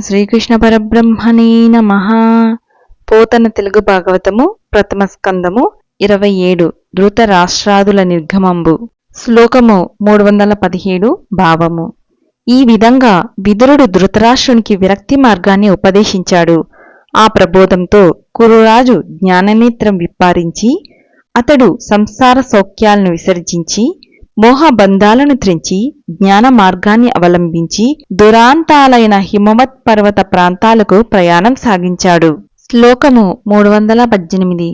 శ్రీకృష్ణ పరబ్రహ్మణే నమ. పోతన తెలుగు భాగవతము ప్రథమ స్కందము ఇరవై ఏడు ధృతరాష్ట్రాదుల నిర్గమంబు. శ్లోకము మూడు వందల పదిహేడు భావము. ఈ విధంగా విదురుడు ధృతరాష్ట్రునికి విరక్తి మార్గాన్ని ఉపదేశించాడు. ఆ ప్రబోధంతో కురురాజు జ్ఞాననేత్రం విప్పారించి అతడు సంసార సౌఖ్యాలను విసర్జించి మోహబంధాలను త్రించి జ్ఞాన మార్గాన్ని అవలంబించి దురాంతాలైన హిమవత్ పర్వత ప్రాంతాలకు ప్రయాణం సాగించాడు. శ్లోకము మూడు వందల పద్దెనిమిది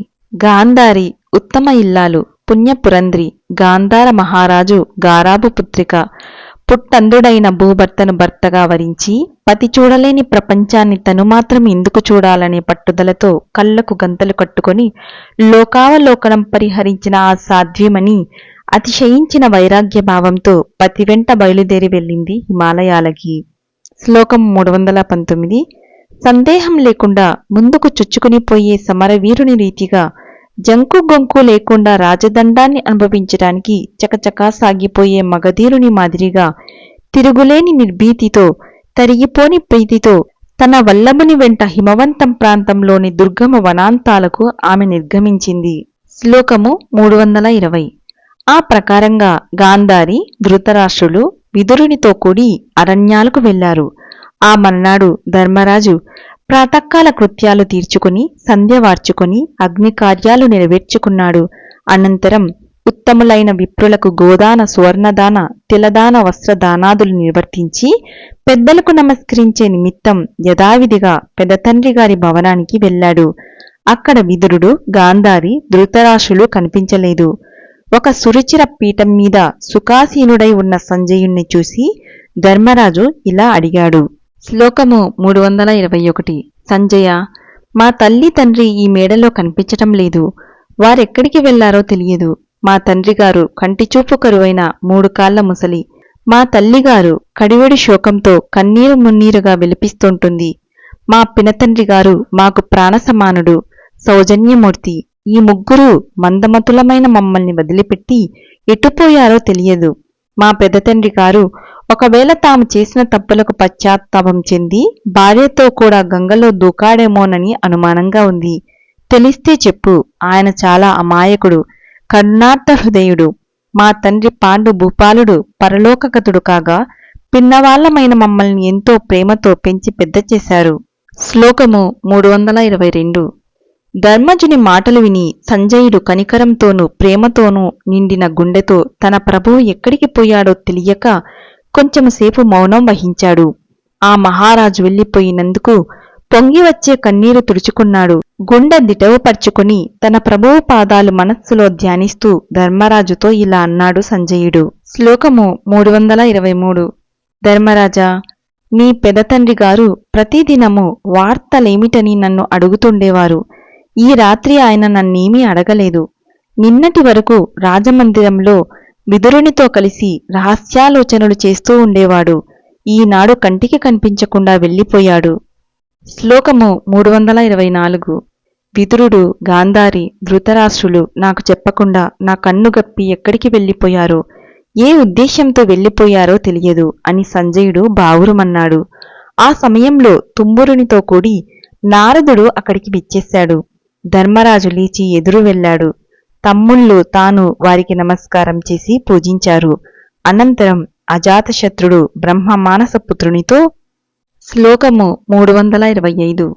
గాంధారి ఉత్తమ ఇల్లాలు. పుణ్యపురంద్రి గాంధార మహారాజు గారాబు పుత్రిక. పుట్టందుడైన భూభర్తను భర్తగా వరించి పతి చూడలేని ప్రపంచాన్ని తను మాత్రం ఎందుకు చూడాలనే పట్టుదలతో కళ్ళకు గంతలు కట్టుకొని లోకావలోకనం పరిహరించిన ఆ సాధ్వీమణి అతిశయించిన వైరాగ్య భావంతో పతి వెంట బయలుదేరి వెళ్ళింది హిమాలయాలకి. శ్లోకం మూడు వందల పంతొమ్మిది సందేహం లేకుండా ముందుకు చుచ్చుకుని పోయే సమరవీరుని రీతిగా జంకు గొంకు లేకుండా రాజదండాన్ని అనుభవించడానికి చకచకా సాగిపోయే మగధీరుని మాదిరిగా తిరుగులేని నిర్భీతితో తరిగిపోని ప్రీతితో తన వల్లభుని వెంట హిమవంతం ప్రాంతంలోని దుర్గమ వనాంతాలకు ఆమె నిర్గమించింది. శ్లోకము మూడు వందల ఇరవై. ఆ ప్రకారంగా గాంధారి ధృతరాష్ట్రులు విదురునితో కూడి అరణ్యాలకు వెళ్ళారు ఆ మర్నాడు ధర్మరాజు ప్రాతకాల కృత్యాలు తీర్చుకుని సంధ్య అగ్నికార్యాలు అగ్ని కార్యాలు నెరవేర్చుకున్నాడు. అనంతరం ఉత్తములైన విప్రులకు గోదాన సువర్ణదాన తిలదాన వస్త్రదానాదులు నిర్వర్తించి పెద్దలకు నమస్కరించే నిమిత్తం యథావిధిగా పెదతండ్రి గారి భవనానికి వెళ్ళాడు. అక్కడ విదురుడు గాంధారి ధృతరాష్ట్రులు కనిపించలేదు. ఒక సురుచిర పీఠం మీద సుఖాసీనుడై ఉన్న సంజయుణ్ణి చూసి ధర్మరాజు ఇలా అడిగాడు. శ్లోకము మూడు వందల ఇరవై ఒకటి. సంజయ మా తల్లి తండ్రి ఈ మేడలో కనిపించటం లేదు. వారెక్కడికి వెళ్ళారో తెలియదు. మా తండ్రిగారు కంటిచూపు కరువైన మూడు కాళ్ళ ముసలి. మా తల్లిగారు కడివెడి శోకంతో కన్నీరు మున్నీరుగా విలిపిస్తుంటుంది. మా పినతండ్రి గారు మాకు ప్రాణసమానుడు సౌజన్యమూర్తి. ఈ ముగ్గురు మందమతులమైన మమ్మల్ని వదిలిపెట్టి ఎటుపోయారో తెలియదు. మా పెదతండ్రి గారు ఒకవేళ తాము చేసిన తప్పులకు పశ్చాత్తాపం చెంది భార్యతో కూడా గంగలో దూకాడేమోనని అనుమానంగా ఉంది. తెలిస్తే చెప్పు ఆయన చాలా అమాయకుడు కరుణార్థ హృదయుడు. మా తండ్రి పాండు భూపాలుడు పరలోకగతుడు కాగా పిన్నవాళ్ళమైన మమ్మల్ని ఎంతో ప్రేమతో పెంచి పెద్ద చేశారు. శ్లోకము మూడు వందల ఇరవై రెండు. ధర్మజుని మాటలు విని సంజయుడు కనికరంతోనూ ప్రేమతోనూ నిండిన గుండెతో తన ప్రభువు ఎక్కడికి పోయాడో తెలియక కొంచెంసేపు మౌనం వహించాడు. ఆ మహారాజు వెళ్ళిపోయినందుకు పొంగి వచ్చే కన్నీరు తుడుచుకున్నాడు. గుండె దిటవుపరుచుకుని తన ప్రభువు పాదాలు మనస్సులో ధ్యానిస్తూ ధర్మరాజుతో ఇలా అన్నాడు సంజయుడు. శ్లోకము మూడు వందల ఇరవై మూడు. ధర్మరాజా నీ పెదతండ్రి గారు ప్రతిదినము వార్తలేమిటని నన్ను అడుగుతుండేవారు. ఈ రాత్రి ఆయన నన్నేమీ అడగలేదు. నిన్నటి వరకు రాజమందిరంలో విదురునితో కలిసి రహస్యాలోచనలు చేస్తూ ఉండేవాడు. ఈనాడు కంటికి కనిపించకుండా వెళ్ళిపోయాడు. శ్లోకము మూడు వందల ఇరవై నాలుగు. విదురుడు గాంధారి ధృతరాష్ట్రులు నాకు చెప్పకుండా నా కన్ను గప్పి ఎక్కడికి వెళ్ళిపోయారో? ఏ ఉద్దేశ్యంతో వెళ్ళిపోయారో తెలియదు అని సంజయుడు బావురుమన్నాడు. ఆ సమయంలో తుమ్మురునితో కూడి నారదుడు అక్కడికి విచ్చేశాడు. ధర్మరాజు లేచి ఎదురు వెళ్ళాడు. తమ్ముళ్ళు తాను వారికి నమస్కారం చేసి పూజించారు. అనంతరం అజాతశత్రుడు బ్రహ్మ మానసపుత్రునితో శ్లోకము మూడు వందల ఇరవై ఐదు.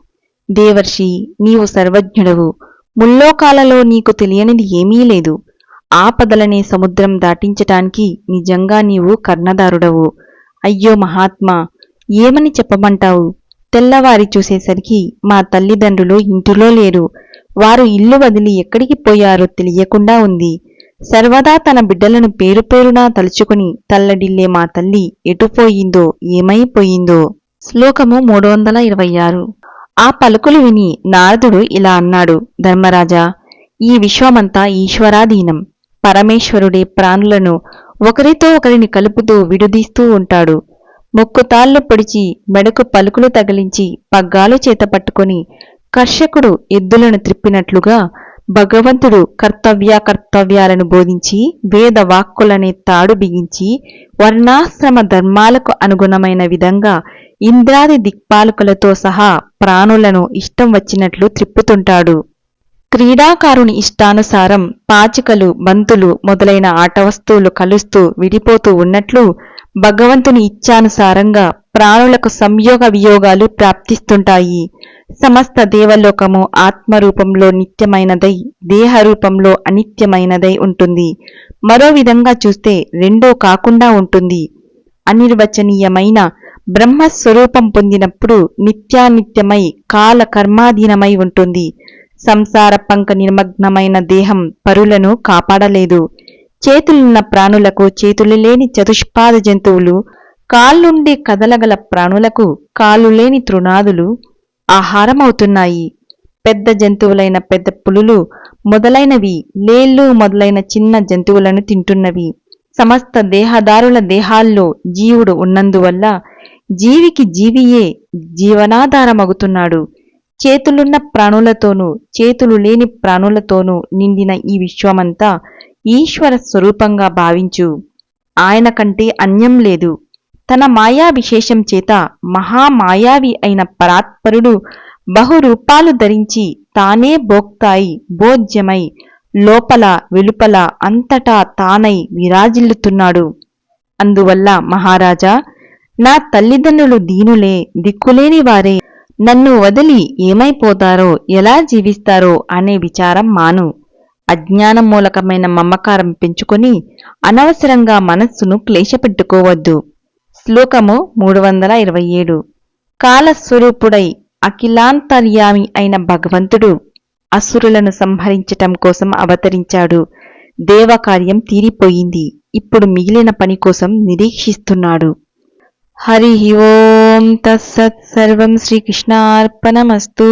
దేవర్షి నీవు సర్వజ్ఞుడవు. ముల్లోకాలలో నీకు తెలియనిది ఏమీ లేదు. ఆపదలనే సముద్రం దాటించటానికి నిజంగా నీవు కర్ణదారుడవు అయ్యో మహాత్మా ఏమని చెప్పమంటావు? తెల్లవారి చూసేసరికి మా తల్లిదండ్రులు ఇంటిలో లేరు. వారు ఇల్లు వదిలి ఎక్కడికి పోయారో తెలియకుండా ఉంది. సర్వదా తన బిడ్డలను పేరు పేరునా తలుచుకుని తల్లడిల్లే మా తల్లి ఎటుపోయిందో ఏమైపోయిందో. శ్లోకము మూడు వందల ఇరవై ఆరు. ఆ పలుకులు విని నారదుడు ఇలా అన్నాడు ధర్మరాజా ఈ విశ్వమంతా ఈశ్వరాధీనం. పరమేశ్వరుడే ప్రాణులను ఒకరితో ఒకరిని కలుపుతూ విడుదీస్తూ ఉంటాడు. ముక్కుతాళ్ళు పొడిచి మెడకు పలుకులు తగిలించి పగ్గాలు చేత పట్టుకొని కర్షకుడు ఎద్దులను త్రిప్పినట్లుగా భగవంతుడు కర్తవ్య కర్తవ్యాలను బోధించి వేద వాక్కులనే తాడు బిగించి వర్ణాశ్రమ ధర్మాలకు అనుగుణమైన విధంగా ఇంద్రాది దిక్పాలకులతో సహా ప్రాణులను ఇష్టం వచ్చినట్లు త్రిప్పుతుంటాడు. క్రీడాకారుని ఇష్టానుసారం పాచికలు బంతులు మొదలైన ఆట వస్తువులు కలుస్తూ విడిపోతూ ఉన్నట్లు భగవంతుని ఇచ్ఛానుసారంగా ప్రాణులకు సంయోగ వియోగాలు ప్రాప్తిస్తుంటాయి. సమస్త దేవలోకము ఆత్మరూపంలో నిత్యమైనదై దేహ రూపంలో అనిత్యమైనదై ఉంటుంది. మరో విధంగా చూస్తే రెండో కాకుండా ఉంటుంది. అనిర్వచనీయమైన బ్రహ్మస్వరూపం పొందినప్పుడు నిత్యానిత్యమై కాల కర్మాధీనమై ఉంటుంది. సంసార పంక నిర్మగ్నమైన దేహం పరులను కాపాడలేదు. చేతులున్న ప్రాణులకు చేతులు లేని చతుష్పాద జంతువులు కాళ్ళుండి కదలగల ప్రాణులకు కాళ్ళు లేని తృణాదులు ఆహారమవుతున్నాయి. పెద్ద జంతువులైన పెద్ద పులులు మొదలైనవి లేళ్ళు మొదలైన చిన్న జంతువులను తింటున్నవి. సమస్త దేహదారుల దేహాల్లో జీవుడు ఉన్నందువల్ల జీవికి జీవియే జీవనాధారమగుతున్నాడు. చేతులున్న ప్రాణులతోనూ చేతులు లేని ప్రాణులతోనూ నిండిన ఈ విశ్వమంతా ఈశ్వర స్వరూపంగా భావించు. ఆయన కంటే అన్యం లేదు. తన మాయా విశేషం చేత మహామాయావి అయిన పరాత్పరుడు బహురూపాలు ధరించి తానే భోక్తాయి భోజ్యమై లోపల వెలుపల అంతటా తానై విరాజిల్లుతున్నాడు. అందువల్ల మహారాజా నా తల్లిదండ్రులు దీనులే దిక్కులేని వారే నన్ను వదిలి ఏమైపోతారో ఎలా జీవిస్తారో అనే విచారం మాను. అజ్ఞానం మూలకమైన మమకారం పెంచుకొని అనవసరంగా మనస్సును క్లేశపెట్టుకోవద్దు. శ్లోకము మూడు వందల ఇరవై ఏడు. కాలస్వరూపుడై అఖిలాంతర్యామి అయిన భగవంతుడు అసురులను సంహరించటం కోసం అవతరించాడు. దేవకార్యం తీరిపోయింది. ఇప్పుడు మిగిలిన పని కోసం నిరీక్షిస్తున్నాడు. హరి ఓం తత్సత్ సర్వం శ్రీకృష్ణార్పణమస్తు.